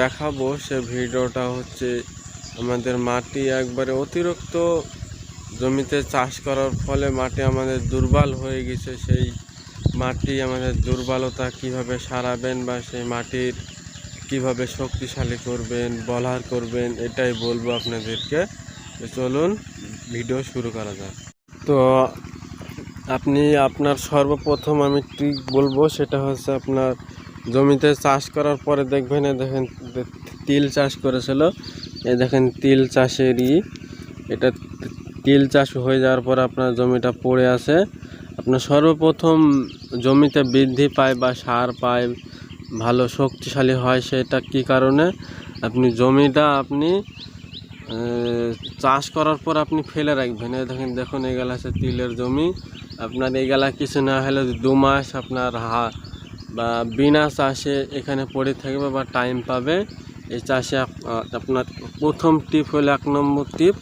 দেখাবো সে ভিডিওটা হচ্ছে আমাদের মাটি একবারে অতিরিক্ত জমিতে চাষ করার ফলে মাটি আমাদের দুর্বল হয়ে গেছে। সেই মাটি আমাদের দুর্বলতা কীভাবে সারাবেন বা সেই মাটির কীভাবে শক্তিশালী করবেন, বলার করবেন, এটাই বলব আপনাদেরকে। চলুন, ভিডিও শুরু করা যাক। তো আপনি, আপনার সর্বপ্রথম আমি ট্রিক বলব, সেটা হচ্ছে আপনার জমিতে চাষ করার পরে দেখবেন দেখেন তিল চাষ করেছিল। এই দেখেন তিল চাষেরই, এটা তিল চাষ হয়ে যাওয়ার পর আপনার জমিটা পড়ে আছে। আপনার সর্বপ্রথম জমিতে বৃদ্ধি পায় বা সার পায়, ভালো শক্তিশালী হয় সেটা কি কারণে? আপনি জমিটা আপনি চাষ করার পর আপনি ফেলে রাখবেন। দেখেন, দেখুন এগুলা আছে তিলের জমি। আপনার এগুলা কিছু না হলে দু মাস আপনার হা বা বিনা চাষে এখানে পড়ে থাকবে বা টাইম পাবে। এই চাষে আপনার প্রথম টিপ হলো এক নম্বর টিপ